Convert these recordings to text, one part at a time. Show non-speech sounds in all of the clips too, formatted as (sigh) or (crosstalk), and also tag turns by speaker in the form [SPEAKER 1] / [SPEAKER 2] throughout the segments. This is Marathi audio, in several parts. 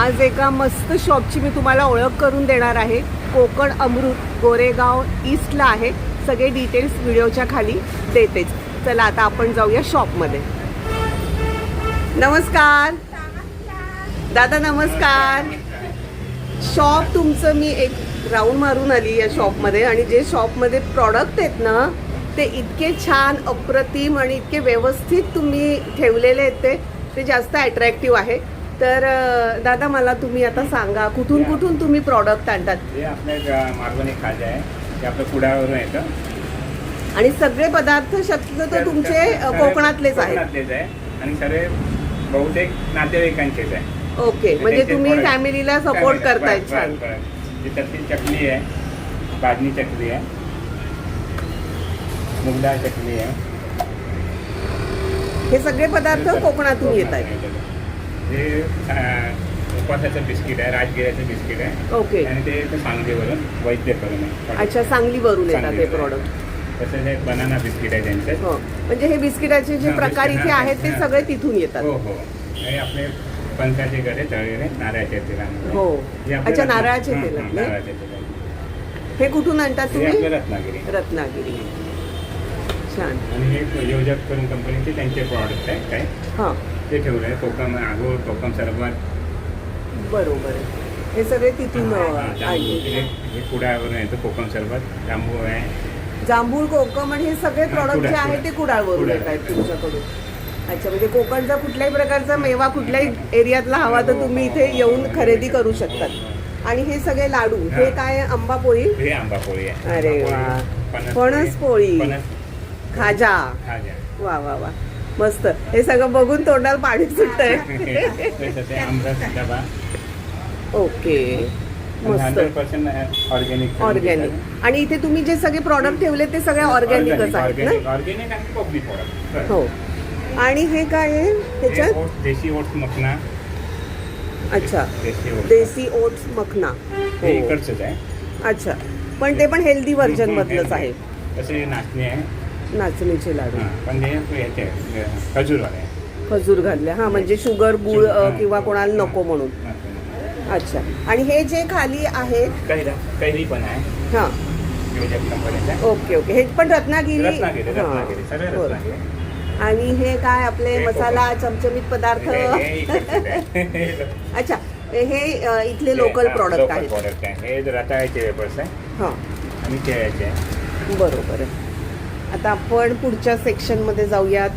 [SPEAKER 1] आज एका मस्त शॉपची मी तुम्हाला ओळख करून देणार आहे. कोकण अमृत गोरेगाव ईस्टला आहे. सगळे डिटेल्स व्हिडिओच्या खाली देतेच. चला आता आपण जाऊया शॉपमध्ये नमस्कार. दादा नमस्कार. शॉप तुमचं मी एक राऊंड मारून आली या शॉपमध्ये आणि जे शॉपमध्ये प्रॉडक्ट आहेत ना ते इतके छान अप्रतिम आणि इतके व्यवस्थित तुम्ही ठेवलेले आहेत ते ते जास्त अट्रॅक्टिव्ह आहे. तर दादा मला तुम्ही आता सांगा कुठून कुठून तुम्ही प्रॉडक्ट आणतात?
[SPEAKER 2] हे आपल्या खाजा आहे ते कुडाळवरून येतं.
[SPEAKER 1] आणि सगळे पदार्थ शक्यतो
[SPEAKER 2] तर-
[SPEAKER 1] तुमचे कोकणातलेच आहेत.
[SPEAKER 2] कोकणातलेच आहे. आणि सर्व बहुतेक नातेवाईकांचेच आहे.
[SPEAKER 1] ओके म्हणजे
[SPEAKER 2] त्यांचे
[SPEAKER 1] तुम्ही
[SPEAKER 2] product-
[SPEAKER 1] फॅमिलीला सपोर्ट
[SPEAKER 2] बरं-
[SPEAKER 1] छान
[SPEAKER 2] बरं- बरं. जी त्यातली चकली आहे भाजणी चकली आहे मुगडाळ चकली आहे.
[SPEAKER 1] हे सगळे पदार्थ कोकणातून येत आहेत.
[SPEAKER 2] हे अं, उपवासाचं बिस्किट आहे राजगिऱ्याचं बिस्किट आहे.
[SPEAKER 1] ओके.
[SPEAKER 2] आणि ते सांगलीवरून वैद्य करून आहे.
[SPEAKER 1] अच्छा सांगलीवरून येतात हे. प्रॉडक्ट
[SPEAKER 2] तसंच हे बनाना बिस्किट आहे त्यांचं.
[SPEAKER 1] हो. म्हणजे हे बिस्किटाचे जे
[SPEAKER 2] हा,
[SPEAKER 1] प्रकार
[SPEAKER 2] बिस्किट,
[SPEAKER 1] इथे
[SPEAKER 2] हा,
[SPEAKER 1] आहेत ते
[SPEAKER 2] हा.
[SPEAKER 1] सगळे तिथून येतात.
[SPEAKER 2] हो हो. हे आपले पंचाचे गरे तळलेले नारळाच्या तेलामध्ये
[SPEAKER 1] हो.
[SPEAKER 2] हे
[SPEAKER 1] अच्छा,
[SPEAKER 2] रत्ना-
[SPEAKER 1] नारळाचे
[SPEAKER 2] हं,
[SPEAKER 1] तेलातले?
[SPEAKER 2] हं, नारळाच्या तेलातले.
[SPEAKER 1] हे कुठून आणतात
[SPEAKER 2] हे आपलं
[SPEAKER 1] तुम्ही
[SPEAKER 2] रत्नागिरी.
[SPEAKER 1] रत्नागिरी. छान.
[SPEAKER 2] आणि हे योजक करून कंपनीचे त्यांचे प्रॉडक्ट आहे काय?
[SPEAKER 1] हा.
[SPEAKER 2] ते ठेवले आहे. कोकम आगोळ कोकम सरबत.
[SPEAKER 1] बरोबर. हे सगळे तिथून
[SPEAKER 2] हा, कुडाळवरून येतं कोकम सरबत. जांभूळ आहे.
[SPEAKER 1] जांभूळ कोकम आणि हे सगळे प्रॉडक्ट जे आहेत ते
[SPEAKER 2] कुडाळ.
[SPEAKER 1] कुडाळवरून
[SPEAKER 2] कुडाळ.
[SPEAKER 1] येत आहेत तुमच्याकडून. अच्छा म्हणजे कोकणचा कुठल्याही प्रकारचा मेवा कुठल्याही एरियातला हवा तर तुम्ही इथे येऊन खरेदी करू शकतात. आणि हे सगळे लाडू हे. काय आंबा पोळी? अरे वा. फणस पोळी. खाजा. वा वा वा. मस्त. हे सगळं बघून तोंडाला पाणी सुटतंय.
[SPEAKER 2] डबा
[SPEAKER 1] ओके. मस्त.
[SPEAKER 2] ऑर्गॅनिक.
[SPEAKER 1] ऑर्गॅनिक आणि इथे तुम्ही जे सगळे प्रॉडक्ट ठेवले ते सगळे ऑर्गॅनिकच आहेत ना?
[SPEAKER 2] ऑर्गॅनिक आणि कोकणी प्रोडक्ट
[SPEAKER 1] हो. आणि हे काय आहे? ह्याच्यात?
[SPEAKER 2] ओट्स देशी ओट्स मखना.
[SPEAKER 1] अच्छा.
[SPEAKER 2] देशी ओट्स.
[SPEAKER 1] देसी ओट्स मखना.
[SPEAKER 2] हे
[SPEAKER 1] हो.
[SPEAKER 2] इकडचंच आहे.
[SPEAKER 1] अच्छा. पण ते पण हेल्दी व्हर्जन मधलंच आहे.
[SPEAKER 2] तसे नाचणी आहे.
[SPEAKER 1] नाचणीचे लाडू.
[SPEAKER 2] पण हे आहे.
[SPEAKER 1] खजूर घातले हा म्हणजे शुगर गुळ. किंवा कोणाला नको म्हणून. अच्छा. आणि हे जे खाली आहेत
[SPEAKER 2] कैरा पण आहे.
[SPEAKER 1] हा. Okay okay. हे पण रत्नागिरी आणि हे काय आपले मसाला चमचमीत पदार्थ. अच्छा. हे इथले लोकल प्रॉडक्ट आहेत.
[SPEAKER 2] हे रताळ्याचे वेपर्स आहे.
[SPEAKER 1] हां.
[SPEAKER 2] आणि केळ्याचे. आहे
[SPEAKER 1] बरोबर आहे. आता आपण पुढच्या सेक्शनमध्ये जाऊयात.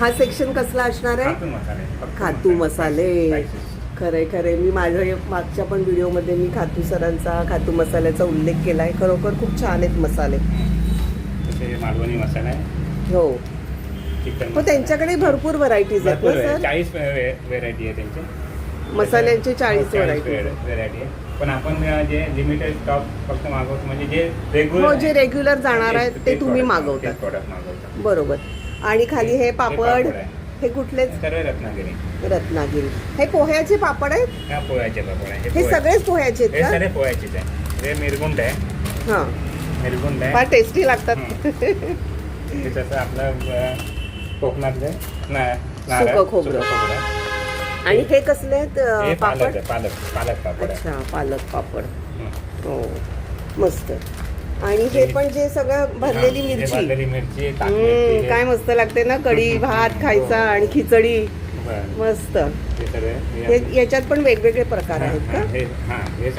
[SPEAKER 1] हा सेक्शन कसला असणार आहे?
[SPEAKER 2] खातू मसाले.
[SPEAKER 1] खरे खरे मी माझ्या मागच्या पण व्हिडिओमध्ये मी खातू सरांचा खातू मसाल्याचा उल्लेख केला आहे खरोखर खूप छान आहेत मसाले.
[SPEAKER 2] मालवणी मसाला आहे.
[SPEAKER 1] हो. हो त्यांच्याकडे भरपूर व्हरायटीज आहेत ना. सर?
[SPEAKER 2] चाळीस व्हेरायटी आहे त्यांचे.
[SPEAKER 1] मसाल्यांचे चाळीस
[SPEAKER 2] चाळीस
[SPEAKER 1] व्हरायटी
[SPEAKER 2] व्हेरायटी आहे. पण आपण जे लिमिटेड स्टॉक फक्त मागवतो म्हणजे जे
[SPEAKER 1] हो
[SPEAKER 2] रेग्युलर
[SPEAKER 1] जे रेग्युलर जाणार आहे ते तुम्ही मागवतात
[SPEAKER 2] प्रॉडक्ट मागवतात
[SPEAKER 1] बरोबर. आणि खाली हे
[SPEAKER 2] हे
[SPEAKER 1] पापड. हे कुठलेच?
[SPEAKER 2] सर्व रत्नागिरी.
[SPEAKER 1] रत्नागिरी. हे पोह्याचे पापड आहेत?
[SPEAKER 2] ह्या पोळ्याचे पापड आहे.
[SPEAKER 1] हे. सगळेच पोह्याचे
[SPEAKER 2] हे
[SPEAKER 1] आहेत
[SPEAKER 2] सगळे पोळ्याचेच आहे. हे मिरगुंड आहे.
[SPEAKER 1] का हा.
[SPEAKER 2] मिरगुंड आहे.
[SPEAKER 1] फार टेस्टी लागतात.
[SPEAKER 2] आपलं कोकणातलं ना
[SPEAKER 1] खोबरं.
[SPEAKER 2] खोबरं.
[SPEAKER 1] आणि हे कसले आहेत
[SPEAKER 2] हे
[SPEAKER 1] पापड?
[SPEAKER 2] पालक पालक पापड
[SPEAKER 1] अच्छा पालक पापड.
[SPEAKER 2] हं.
[SPEAKER 1] हो मस्त. आणि हे पण जे सगळं भरलेली
[SPEAKER 2] हे
[SPEAKER 1] मिरची. काय मस्त लागते ना कढी भात खायचा आणि खिचडी. मस्त.
[SPEAKER 2] हे हे
[SPEAKER 1] हे याच्यात पण वेगवेगळे प्रकार आहेत
[SPEAKER 2] हा,
[SPEAKER 1] का?
[SPEAKER 2] हे हा हे.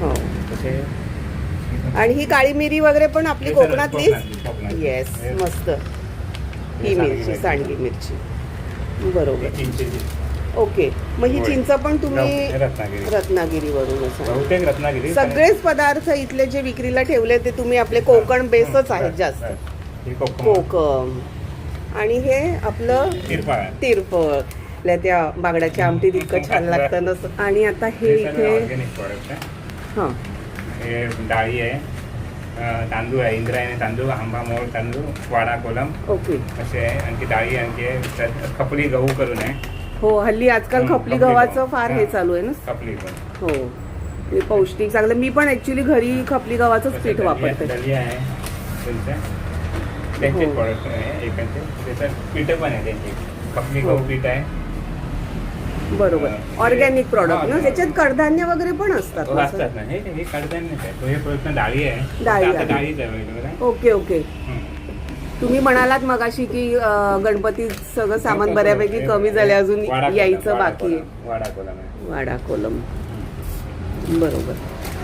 [SPEAKER 1] हो. आणि ही काळी मिरी वगैरे पण आपली
[SPEAKER 2] हे
[SPEAKER 1] कोकणातलीच?
[SPEAKER 2] कोकणातली.
[SPEAKER 1] येस
[SPEAKER 2] हे-
[SPEAKER 1] मस्त.
[SPEAKER 2] हे
[SPEAKER 1] ही मिरची. सांडगी मिरची.
[SPEAKER 2] हे
[SPEAKER 1] बरोबर. ओके. मग ही. चिंच पण तुम्ही
[SPEAKER 2] हे रत्नागिरी.
[SPEAKER 1] रत्नागिरीवरूनच.
[SPEAKER 2] बहुतेक रत्नागिरी.
[SPEAKER 1] सगळेच पदार्थ इथले जे विक्रीला ठेवले ते तुम्ही आपले कोकण बेसच आहेत जास्त.
[SPEAKER 2] हे कोकम.
[SPEAKER 1] कोकम. आणि हे आपलं
[SPEAKER 2] तिरपाळ.
[SPEAKER 1] तिरफळ आपल्या त्या बागड्याच्या आमटीत इतकं छान लागतं (laughs) ना आणि आता हे
[SPEAKER 2] हे
[SPEAKER 1] इथे
[SPEAKER 2] ऑर्गॅनिक प्रॉडक्ट आहे.
[SPEAKER 1] हां.
[SPEAKER 2] हे डाळी आहे. तांदूळ आहे इंद्रायणी तांदूळ आंबा मोळ तांदूळ वाडा कोलम
[SPEAKER 1] ओके
[SPEAKER 2] असे आहे आणखी डाळी आणखी आहे त्यात खपली गहू करून आहे
[SPEAKER 1] हो हल्ली आजकाल
[SPEAKER 2] हं,
[SPEAKER 1] खपली
[SPEAKER 2] खपली
[SPEAKER 1] गव्हाचं. फार हे
[SPEAKER 2] हां.
[SPEAKER 1] चालू आहे ना?
[SPEAKER 2] खपली पण
[SPEAKER 1] हो. ते पौष्टिक चांगलं. मी पण ऍक्च्युली घरी खपली गव्हाचंच
[SPEAKER 2] तसे
[SPEAKER 1] पीठ वापरते.
[SPEAKER 2] दलिया आहे. त्यांचे त्यांचे
[SPEAKER 1] हो.
[SPEAKER 2] प्रॉडक्ट आहे. एकांचे त्याच्यात पीठ पण आहे त्यांची. खपली
[SPEAKER 1] हो.
[SPEAKER 2] गहू पीठ आहे.
[SPEAKER 1] बरोबर. ऑर्गॅनिक प्रॉडक्ट ना? ह्याच्यात कडधान्य वगैरे पण असतात
[SPEAKER 2] हो,
[SPEAKER 1] ना,
[SPEAKER 2] असतात ना. हे हे कडधान्यच आहे. तो हे प्रश्न डाळी आहे.
[SPEAKER 1] डाळी
[SPEAKER 2] आता
[SPEAKER 1] आहे.
[SPEAKER 2] डाळीच आहे वेगवेगळ्या
[SPEAKER 1] सर? Okay okay.
[SPEAKER 2] हं.
[SPEAKER 1] तुम्ही म्हणालात मगाशी की अं, गणपतीत सगळं सामान बऱ्यापैकी कमी झाले अजून
[SPEAKER 2] वाडा कोलम,
[SPEAKER 1] यायचं
[SPEAKER 2] वाडा
[SPEAKER 1] बाकी आहे.
[SPEAKER 2] कोलम, वाडा कोलम आहे.
[SPEAKER 1] वाडा कोलम. बरोबर.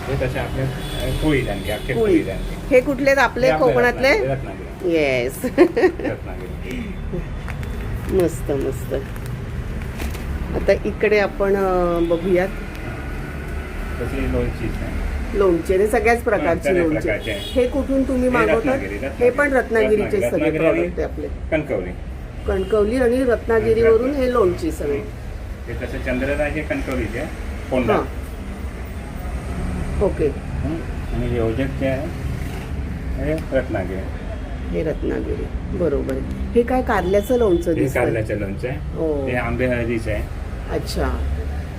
[SPEAKER 2] हे तसे आपले अं, पोळी दांडी अख्खे
[SPEAKER 1] पोळी
[SPEAKER 2] पोळी दांडी
[SPEAKER 1] हे कुठले आहेत आपले कोकणातले?
[SPEAKER 2] रत्नागिरी.
[SPEAKER 1] येस (laughs)
[SPEAKER 2] रत्नागिरी.
[SPEAKER 1] मस्त मस्त. आता इकडे आपण बघूयात. लोणचे सगळ्याच प्रकारची लोणचे. हे कुठून तुम्ही मागवतात? हे पण
[SPEAKER 2] रत्नागिरी.
[SPEAKER 1] रत्नागिरीचे सगळे प्रॉडक्ट आपले.
[SPEAKER 2] कणकवली.
[SPEAKER 1] कणकवली आणि रत्नागिरीवरून हे लोणची सगळे.
[SPEAKER 2] हे कणकवलीचे
[SPEAKER 1] ओके.
[SPEAKER 2] आणि हे ओजकचे आहे. रत्नागिरी.
[SPEAKER 1] हे रत्नागिरी. बरोबर. आहे. हे काय कारल्याचं लोणचं
[SPEAKER 2] हे
[SPEAKER 1] दिसतंय?
[SPEAKER 2] कारल्याचे लोणचं आहे.
[SPEAKER 1] हो.
[SPEAKER 2] हे आंबे हळदीचे आहे.
[SPEAKER 1] अच्छा.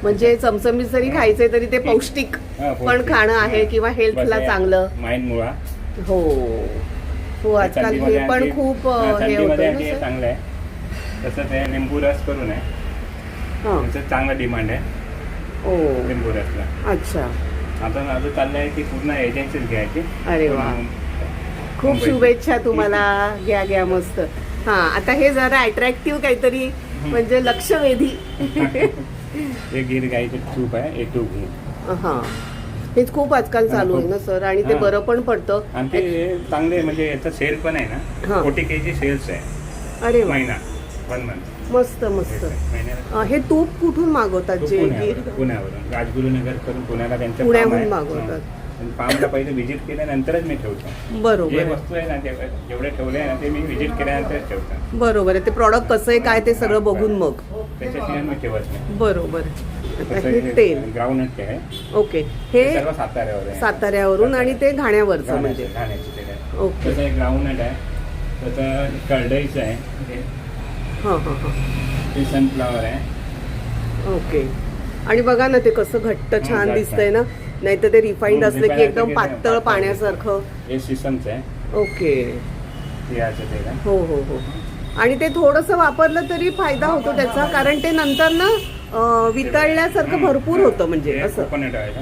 [SPEAKER 1] म्हणजे चमचमीत जरी खायचंय तरी ते पौष्टिक
[SPEAKER 2] हा,
[SPEAKER 1] पण
[SPEAKER 2] पौष्टिक.
[SPEAKER 1] खाणं आहे
[SPEAKER 2] हा.
[SPEAKER 1] किंवा हेल्थला
[SPEAKER 2] बस हे
[SPEAKER 1] चांगलं.
[SPEAKER 2] माईन मुळा
[SPEAKER 1] हो हो आजकाल
[SPEAKER 2] थंडीमध्ये
[SPEAKER 1] हे पण
[SPEAKER 2] आणखी-
[SPEAKER 1] खूप
[SPEAKER 2] हा,
[SPEAKER 1] अं, हे
[SPEAKER 2] थंडीमध्ये आणखी हे? चांगलं आहे. तसं ते लिंबू रस करून आहे.
[SPEAKER 1] हां.
[SPEAKER 2] त्याचं चांगलं डिमांड आहे.
[SPEAKER 1] ओ
[SPEAKER 2] लिंबू रसला.
[SPEAKER 1] अच्छा.
[SPEAKER 2] आता माझं चाललं आहे की पूर्ण एजन्सीच घ्यायची.
[SPEAKER 1] अरे वा. खूप. शुभेच्छा तुम्हाला. घ्या घ्या मस्त. हा आता हे जरा अट्रॅक्टिव्ह काहीतरी म्हणजे लक्षवेधी.
[SPEAKER 2] हे गिर गाईचं आहे हे
[SPEAKER 1] हा. खूप आजकाल चालू आहे ना सर? आणि ते. बरं पण पडतं.
[SPEAKER 2] आणि ते चांगले म्हणजे याचा सेल पण आहे
[SPEAKER 1] हा.
[SPEAKER 2] ना कोटी के जी सेल्स आहे.
[SPEAKER 1] अरे
[SPEAKER 2] महिना. वन मंथ
[SPEAKER 1] मस्त मस्त. हे तूप कुठून मागवतात जे
[SPEAKER 2] पुण्यावरून
[SPEAKER 1] गिर
[SPEAKER 2] पुण्यावरून. राजगुरुनगर करून पुण्याला त्यांचं
[SPEAKER 1] पुण्याहून. मागवतात.
[SPEAKER 2] फार्मला पहिले व्हिजिट केल्यानंतरच मी ठेवतो.
[SPEAKER 1] बरोबर. आहे.
[SPEAKER 2] वस्तू आहे ना ते जेवढे ठेवले आहे ना ते मी व्हिजिट केल्यानंतरच ठेवतो.
[SPEAKER 1] बरोबर आहे. ते प्रॉडक्ट कसं आहे काय ते सगळं बघून मग.
[SPEAKER 2] त्याच्याशिवाय मी ठेवत नाही.
[SPEAKER 1] बरोबर. तेल.
[SPEAKER 2] आहे.
[SPEAKER 1] ओके. हे
[SPEAKER 2] सर्व साताऱ्यावर आहे.
[SPEAKER 1] साताऱ्यावरून आणि ते घाण्यावरचं म्हणजे. ओके.
[SPEAKER 2] तसं एक ग्राउंड आहे. तसं करडईचं आहे. हे-
[SPEAKER 1] हां हां. हे
[SPEAKER 2] सनफ्लावर आहे.
[SPEAKER 1] ओके. आणि बघा ना ते कसं घट्ट छान. दिसतंय ना. नाही तर ते रिफाईंड
[SPEAKER 2] हं,
[SPEAKER 1] असलं की एकदम पातळ पाण्यासारखं.
[SPEAKER 2] हे सिसमचं आहे.
[SPEAKER 1] ओके.
[SPEAKER 2] हे याचं तेल आहे
[SPEAKER 1] हो हो हो. आणि ते थोडंसं वापरलं तरी फायदा होतो त्याचा कारण ते नंतर ना अं, वितळल्यासारखं भरपूर होतं म्हणजे असं.
[SPEAKER 2] कोकोनट आहे का?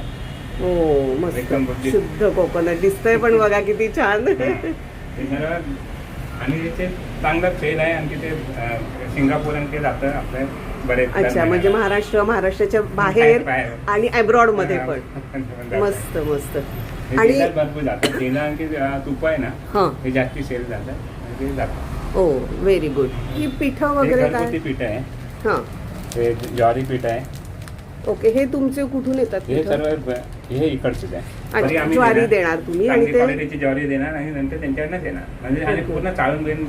[SPEAKER 1] हो मस्त.
[SPEAKER 2] एकदम बुद्धी-
[SPEAKER 1] शुद्ध कोकोनट दिसतंय पण बघा किती छान.
[SPEAKER 2] सर्व आणि ते चांगलं सेल आहे आणखी ते अं, सिंगापूर आणि ते जातं आपले बरेच
[SPEAKER 1] अच्छा म्हणजे महाराष्ट्र महाराष्ट्राच्या बाहेर
[SPEAKER 2] बाहेर.
[SPEAKER 1] आणि अब्रॉडमध्ये पण. मस्त मस्त.
[SPEAKER 2] हे
[SPEAKER 1] आणि
[SPEAKER 2] तेलात भरपूर जातं तेल आणखी अं, तुप आहे ना
[SPEAKER 1] हां.
[SPEAKER 2] हे जास्ती सेल जातं आणि ते जातं
[SPEAKER 1] ओ व्हेरी गुड ही पिठं
[SPEAKER 2] हे
[SPEAKER 1] वगैरे
[SPEAKER 2] घरगुती
[SPEAKER 1] काय?
[SPEAKER 2] पीठ आहे.
[SPEAKER 1] हां.
[SPEAKER 2] हे ज्वारी पीठ आहे.
[SPEAKER 1] ओके हे तुमचे कुठून येतात
[SPEAKER 2] हे
[SPEAKER 1] पिठं?
[SPEAKER 2] सर्व ब- हे इकडचेच आहे. तरी आम्ही
[SPEAKER 1] ज्वारी देणार. तुम्ही आणि
[SPEAKER 2] चांगली
[SPEAKER 1] ते-
[SPEAKER 2] क्वालिटीची ज्वारी देणार आणि नंतर त्यांच्याकडनं देणार. म्हणजे आणि. पूर्ण चाळून बिळून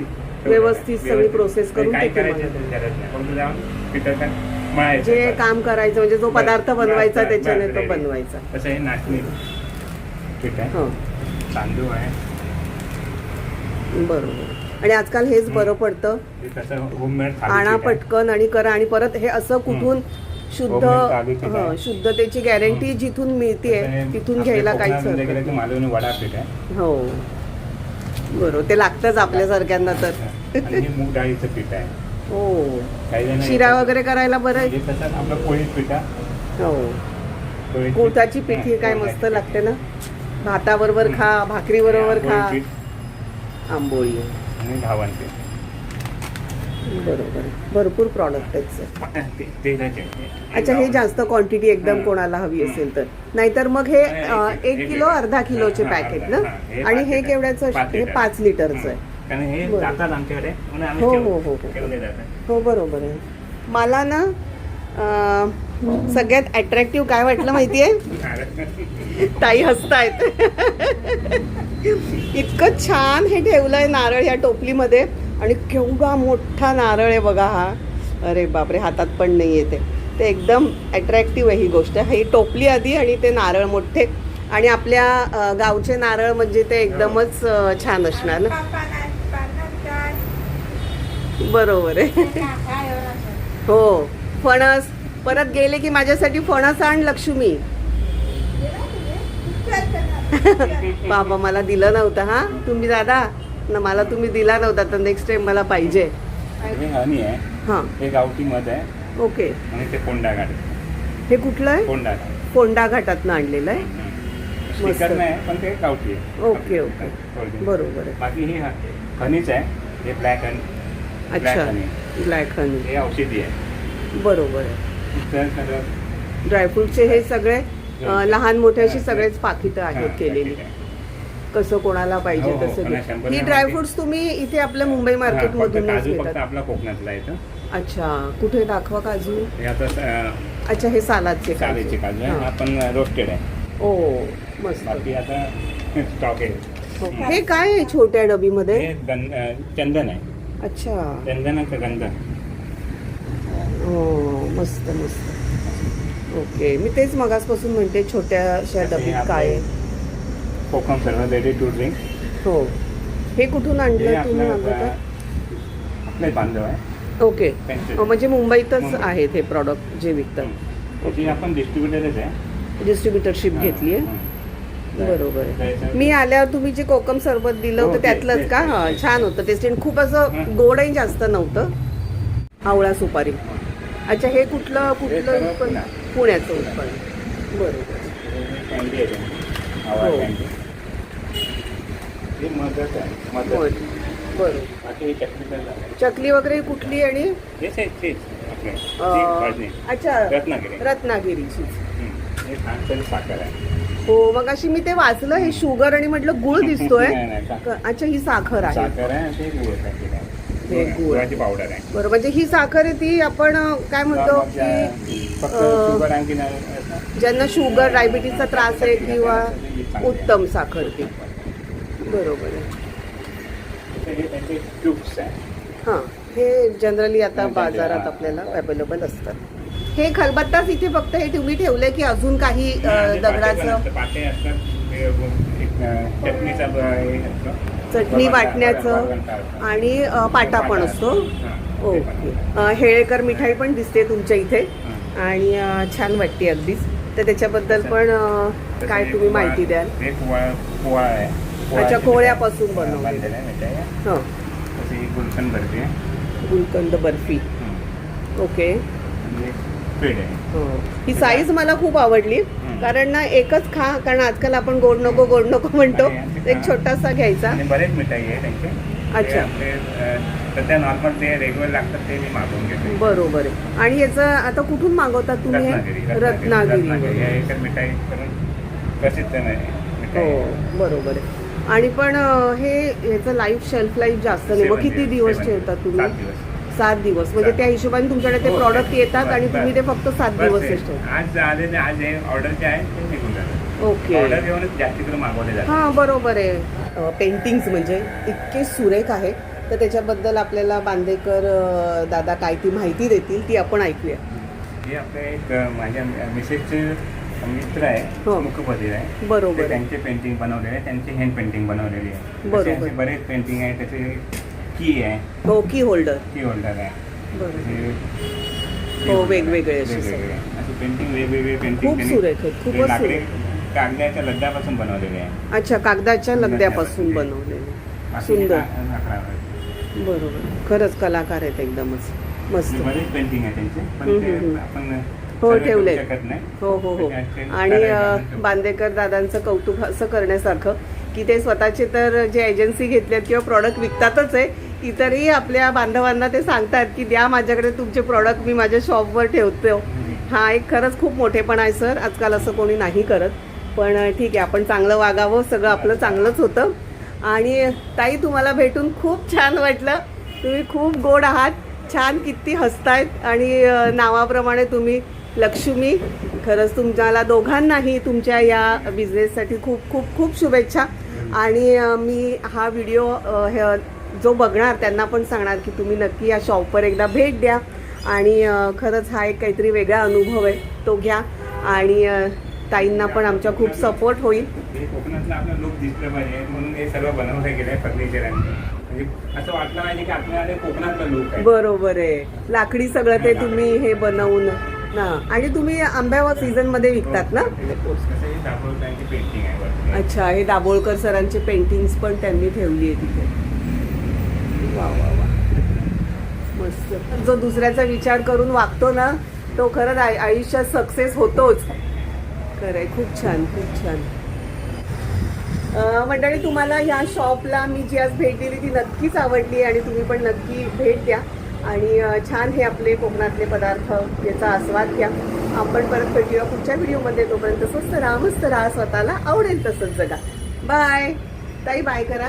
[SPEAKER 1] व्यवस्थित सगळी process करून
[SPEAKER 2] काय
[SPEAKER 1] ते
[SPEAKER 2] करायचं
[SPEAKER 1] तुम्हाला
[SPEAKER 2] गरज नाही फक्त जाऊन पिठं काय मळायचं
[SPEAKER 1] जे
[SPEAKER 2] बस.
[SPEAKER 1] काम करायचं म्हणजे जो पदार्थ
[SPEAKER 2] बस,
[SPEAKER 1] बनवायचा
[SPEAKER 2] बस,
[SPEAKER 1] त्याच्याने
[SPEAKER 2] बस,
[SPEAKER 1] तो
[SPEAKER 2] ready.
[SPEAKER 1] बनवायचा.
[SPEAKER 2] तसं हे नाचणी पीठ आहे.
[SPEAKER 1] हो.
[SPEAKER 2] तांदूळ आहे.
[SPEAKER 1] बरोबर. आणि आजकाल हेच बरं पडतं.
[SPEAKER 2] हे कसं होममेड
[SPEAKER 1] आणा पटकन आणि करा आणि परत हे असं कुठून शुद्ध
[SPEAKER 2] आहे.
[SPEAKER 1] हं, शुद्धतेची गॅरंटी जिथून मिळते तिथून घ्यायला काहीच हरकत
[SPEAKER 2] गेलं की
[SPEAKER 1] नाही.
[SPEAKER 2] मालवणी वडा पीठ आहे.
[SPEAKER 1] हो. बरोबर ते लागतंच आपल्यासारख्यांना तर.
[SPEAKER 2] आणि हे मूग डाळीचं पीठ आहे.
[SPEAKER 1] हो.
[SPEAKER 2] काही जण
[SPEAKER 1] शिरा वगैरे करायला बरं आहे.
[SPEAKER 2] कसं आपलं पोळी पीठ
[SPEAKER 1] हो.
[SPEAKER 2] पोळी पीठ.
[SPEAKER 1] कुळथाची पीठ ही काय मस्त लागते ना. भाताबरोबर खा भाकरी बरोबर
[SPEAKER 2] पोळी
[SPEAKER 1] खा. आंबोळी.
[SPEAKER 2] आणि पीठ.
[SPEAKER 1] बरोबर. भरपूर प्रॉडक्ट आहेत. अच्छा हे जास्त क्वांटिटी एकदम. कोणाला हवी. असेल तर नाहीतर मग हे
[SPEAKER 2] एक-
[SPEAKER 1] किलो अर्धा किलोचे पॅकेट ना आणि हे. केवढ्याचं हे. पाच लिटरचं आहे
[SPEAKER 2] हे
[SPEAKER 1] हो, हो, हो, हो. बरोबर आहे मला ना सगळ्यात अट्रॅक्टिव्ह काय वाटलं माहितीये ताई हसतायत इतकं छान हे ठेवलंय नारळ या टोपलीमध्ये आणि केवढा मोठा नारळ आहे बघा हा. अरे बापरे हातात पण नाही येते. ते एकदम अट्रॅक्टिव्ह आहे ही गोष्ट. ही टोपली आधी आणि ते नारळ मोठे. आणि आपल्या गावचे नारळ म्हणजे ते एकदमच छान असणार ना. बरोबर आहे. हो. फणस. परत गेले की माझ्यासाठी फणस आण लक्ष्मी. बाबा मला दिलं नव्हतं हा? तुम्ही दादा? न मला तुम्ही दिला नव्हता तर नेक्स्ट टाइम मला पाहिजे.
[SPEAKER 2] हे हनी आहे.
[SPEAKER 1] हां.
[SPEAKER 2] हे गावठी मध आहे.
[SPEAKER 1] ओके.
[SPEAKER 2] आणि ते कोंडा घाट
[SPEAKER 1] हे कुठलं आहे?
[SPEAKER 2] कोंडा घाट.
[SPEAKER 1] कोंडा घाटातनं आणलेलं आहे.
[SPEAKER 2] नाही पण ते गावठी आहे.
[SPEAKER 1] Okay, okay.
[SPEAKER 2] Original.
[SPEAKER 1] बरोबर आहे.
[SPEAKER 2] बाकी ही खनिज आहे. हे ब्लॅक हनी ब्लॅक
[SPEAKER 1] अच्छा.
[SPEAKER 2] हनी
[SPEAKER 1] ब्लॅक हनी
[SPEAKER 2] हे औषधी आहे.
[SPEAKER 1] बरोबर आहे.
[SPEAKER 2] तर सगळं
[SPEAKER 1] ड्रायफ्रूटचे हे सगळे अं, लहान मोठे अशी सगळेच पाकिटं आहेत
[SPEAKER 2] हा,
[SPEAKER 1] केलेली.
[SPEAKER 2] आहे.
[SPEAKER 1] कसं कोणाला पाहिजे
[SPEAKER 2] हो, हो,
[SPEAKER 1] तसं
[SPEAKER 2] कोणा
[SPEAKER 1] घे.
[SPEAKER 2] शंभर
[SPEAKER 1] ही
[SPEAKER 2] ग्रॅम
[SPEAKER 1] ड्रायफ्रुट्स तुम्ही इथे आपल्या मुंबई
[SPEAKER 2] हा,
[SPEAKER 1] मार्केट
[SPEAKER 2] फक्त
[SPEAKER 1] मधूनच
[SPEAKER 2] काजू फक्त
[SPEAKER 1] घेतात
[SPEAKER 2] आपला कोकणातला येतं
[SPEAKER 1] अच्छा कुठे दाखवा काजू?
[SPEAKER 2] हे आता स-
[SPEAKER 1] अच्छा हे सालादचे
[SPEAKER 2] साधेचे काजू आहे.
[SPEAKER 1] हा.
[SPEAKER 2] हा पण रोस्टेड आहे.
[SPEAKER 1] ओ मस्त.
[SPEAKER 2] बाकी आता स्टॉक आहे.
[SPEAKER 1] हो. हे काय आहे छोट्या डबीमध्ये?
[SPEAKER 2] हे अं, चंदन आहे.
[SPEAKER 1] अच्छा.
[SPEAKER 2] चंदनाचं गंध.
[SPEAKER 1] हो मस्त मस्त. ओके मी तेच मगासपासून म्हणते छोट्याशा डबीत काय आहे.
[SPEAKER 2] कोकम सर्व रेडी टू ड्रिंक
[SPEAKER 1] हो. हे कुठून
[SPEAKER 2] हे
[SPEAKER 1] आणलं तुम्ही
[SPEAKER 2] आपलं बांधव आहे.
[SPEAKER 1] ओके.
[SPEAKER 2] त्यांचे.
[SPEAKER 1] म्हणजे मुंबईतच
[SPEAKER 2] मुंबई.
[SPEAKER 1] आहेत हे प्रॉडक्ट जे विकतात.
[SPEAKER 2] त्याची आपण डिस्ट्रीब्युटरच आहे.
[SPEAKER 1] डिस्ट्रीब्युटरशिप
[SPEAKER 2] हा,
[SPEAKER 1] घेतली आहे.
[SPEAKER 2] हा.
[SPEAKER 1] बरोबर आहे. मी आल्यावर तुम्ही जे कोकम सरबत दिलं
[SPEAKER 2] हो,
[SPEAKER 1] होतं
[SPEAKER 2] ते-
[SPEAKER 1] त्यातलंच
[SPEAKER 2] ते-
[SPEAKER 1] का? हा छान होतं. टेस्ट आणि खूप असं
[SPEAKER 2] हं.
[SPEAKER 1] गोडही जास्त नव्हतं. आवळा सुपारी. अच्छा हे कुठलं
[SPEAKER 2] हे
[SPEAKER 1] कुठलं
[SPEAKER 2] सर्व
[SPEAKER 1] उत्पन्न?
[SPEAKER 2] पुणा.
[SPEAKER 1] पुण्याचं उत्पन्न. बरोबर.
[SPEAKER 2] कॅन्डी आहे ते. आवाज
[SPEAKER 1] हो.
[SPEAKER 2] कॅन्डी हे आहे.
[SPEAKER 1] बरं. बरोबर
[SPEAKER 2] बाकी हे.
[SPEAKER 1] चकली वगैरे कुठली आणि?
[SPEAKER 2] हेच आहे तेच. आपले
[SPEAKER 1] अं,
[SPEAKER 2] भाजणी.
[SPEAKER 1] अच्छा.
[SPEAKER 2] रत्नागिरी.
[SPEAKER 1] रत्नागिरीची.
[SPEAKER 2] हे साखर साखर आहे.
[SPEAKER 1] हो मग अशी मी ते वाचलं हे शुगर आणि म्हटलं गुळ (laughs) दिसतोय.
[SPEAKER 2] नाही, नाही, साखर.
[SPEAKER 1] क- अच्छा ही साखर आहे.
[SPEAKER 2] साखर आहे आणि ते गुळ.
[SPEAKER 1] हे
[SPEAKER 2] गुळ-
[SPEAKER 1] गुळ.
[SPEAKER 2] गुळाची पावडर आहे.
[SPEAKER 1] बरोबर म्हणजे ही साखर आहे ती आपण अं, काय म्हणतो
[SPEAKER 2] मग ज्या-
[SPEAKER 1] की
[SPEAKER 2] फक्त
[SPEAKER 1] अं,
[SPEAKER 2] शुगर आणखी नाही?
[SPEAKER 1] ज्यांना शुगर डायबिटीसचा त्रास आहे किंवा उत्तम साखर ती बरोबर आहे.
[SPEAKER 2] हे
[SPEAKER 1] हां जनरली आता
[SPEAKER 2] जनरली,
[SPEAKER 1] बाजारात. आपल्याला अवेलेबल असतात. हे खलबत्ताच इथे फक्त हे तुम्ही ठेवले की अजून काही दगडाचं. चटणी वाटण्याचं. आणि पाटा पण असतो. ओके. हेळेकर मिठाई पण दिसते तुमच्या इथे. आणि छान वाटते अगदीच. तर त्याच्याबद्दल पण काय तुम्ही माहिती द्याल? अच्छा,
[SPEAKER 2] मिठाई.
[SPEAKER 1] बनवलेलं.
[SPEAKER 2] आहे मिठाई आहे.
[SPEAKER 1] हां
[SPEAKER 2] तशी ही गुलकंद
[SPEAKER 1] गुलकंद बर्फी
[SPEAKER 2] हं.
[SPEAKER 1] ओके
[SPEAKER 2] पेढ आहे
[SPEAKER 1] हो. ही साईज मला खूप आवडली. कारण ना एकच खा कारण आजकाल आपण गोड नको गोड नको म्हणतो एक. छोटासा घ्यायचा
[SPEAKER 2] आणि बरेच मिठाई आहे त्यांचे
[SPEAKER 1] अच्छा.
[SPEAKER 2] ते आपले, अं, सध्या नॉर्मल ते रेग्युलर लागतात ते मी मागवून घेतो
[SPEAKER 1] बरोबर आहे आणि याचं आता कुठून मागवतात तुम्ही हे?
[SPEAKER 2] रत्नागिरी
[SPEAKER 1] रत्नागिरी
[SPEAKER 2] रत्नागिरी या मिठाई करून प्रसिद्ध नाही
[SPEAKER 1] हो
[SPEAKER 2] आहे.
[SPEAKER 1] बरोबर आहे आणि पण हे ह्याचं लाईफ शेल्फ लाईफ जास्त नाही. मग किती दिवस
[SPEAKER 2] days.
[SPEAKER 1] तुम्ही?
[SPEAKER 2] सात दिवस.
[SPEAKER 1] म्हणजे. त्या हिशोबाने तुमच्याकडे ते
[SPEAKER 2] हो,
[SPEAKER 1] प्रॉडक्ट
[SPEAKER 2] ते-
[SPEAKER 1] येतात आणि तुम्ही ते. फक्त सात दिवस. ठेवता.
[SPEAKER 2] आज आले ते आज हे ऑर्डर जे आहे ते निघून जातं.
[SPEAKER 1] ओके.
[SPEAKER 2] ऑर्डर घेऊनच जास्ती करून मागवले जातात.
[SPEAKER 1] हा बरोबर आहे. पेंटिंग्स म्हणजे इतके सुरेख आहे तर त्याच्याबद्दल आपल्याला बांदेकर दादा काय ती माहिती देतील ती आपण ऐकूया.
[SPEAKER 2] हे आपले एक माझ्या मिसेसचे मित्र आहे
[SPEAKER 1] हो.
[SPEAKER 2] मुखपती आहे
[SPEAKER 1] बरोबर
[SPEAKER 2] ते. त्यांचे पेंटिंग बनवलेले आहे त्यांची हँड पेंटिंग बनवलेली आहे
[SPEAKER 1] बरोबर.
[SPEAKER 2] तसे असे बरेच पेंटिंग आहे त्याचे की आहे
[SPEAKER 1] हो की होल्डर
[SPEAKER 2] की होल्डर आहे
[SPEAKER 1] बरोबर
[SPEAKER 2] हे-
[SPEAKER 1] हो, वेगवेगळे असे
[SPEAKER 2] वेगवेगळे असे पेंटिंग वेगवेगळे पेंटिंग
[SPEAKER 1] खूप सुरेख आहेत, खूपच
[SPEAKER 2] लाकडी. कागदाच्या लगद्यापासून बनवलेले आहे
[SPEAKER 1] अच्छा कागदाच्या लगद्यापासून. बनवलेले
[SPEAKER 2] असे
[SPEAKER 1] सुंदर.
[SPEAKER 2] ला- लाकडावर.
[SPEAKER 1] बरोबर खरंच कलाकार आहेत एकदमच मस्त
[SPEAKER 2] बरेच पेंटिंग आहे त्यांचे पण
[SPEAKER 1] हम्म,
[SPEAKER 2] ते
[SPEAKER 1] हम्म.
[SPEAKER 2] आपण
[SPEAKER 1] हो ठेवले हो हो हो. आणि बांदेकर दादांचं कौतुक असं करण्यासारखं की ते स्वतःचे तर जे एजन्सी घेतल्यात किंवा प्रॉडक्ट विकतातच आहे इतरही आपल्या बांधवांना ते सांगतात की द्या माझ्याकडे तुमचे प्रॉडक्ट मी माझ्या शॉपवर ठेवतो. हा एक खरंच खूप मोठेपण आहे सर आजकाल असं कोणी नाही करत. पण ठीक आहे आपण चांगलं वागावं सगळं आपलं चांगलंच होतं. आणि ताई तुम्हाला भेटून खूप छान वाटलं. तुम्ही खूप गोड आहात. छान किती हसतायत आणि नावाप्रमाणे तुम्ही लक्ष्मी खरंच तुम्हाला दोघांनाही तुमच्या या बिझनेससाठी खूप खूप खूप शुभेच्छा. आणि मी हा व्हिडिओ हे जो बघणार त्यांना पण सांगणार की तुम्ही नक्की या शॉपवर एकदा भेट द्या. आणि खरंच हा एक काहीतरी वेगळा अनुभव आहे तो घ्या. आणि ताईंना पण आमच्या खूप सपोर्ट होईल.
[SPEAKER 2] कोकणातलं आपलं लुक दिसलं पाहिजे म्हणून हे सर्व बनवलं गेलं आहे फर्निचरांनी म्हणजे असं वाटलं पाहिजे की आपल्याला कोकणातलं लुक आहे.
[SPEAKER 1] बरोबर आहे. लाकडी सगळं ते तुम्ही हे बनवून ना आणि तुम्ही आंब्या सीझनमध्ये विकतात ना? अच्छा हे दाभोळकर सरांचे पेंटिंग्स पण त्यांनी ठेवली आहे तिथे वा वा वा. मस्त. जो दुसऱ्याचा विचार करून वागतो ना तो खरंच आय- आयुष्यात सक्सेस होतोच. खरंय खूप छान खूप छान. मंडळी तुम्हाला ह्या शॉपला मी जी आज भेट दिली ती नक्कीच आवडली आणि तुम्ही पण नक्की भेट द्या. आणि छान हे आपले कोकणातले पदार्थ याचा आस्वाद घ्या. आपण परत भेटूया पुढच्या व्हिडिओमध्ये. तोपर्यंत स्वस्त राहा मस्त राहा. स्वतःला आवडेल तसंच जगा. बाय. ताई बाय करा.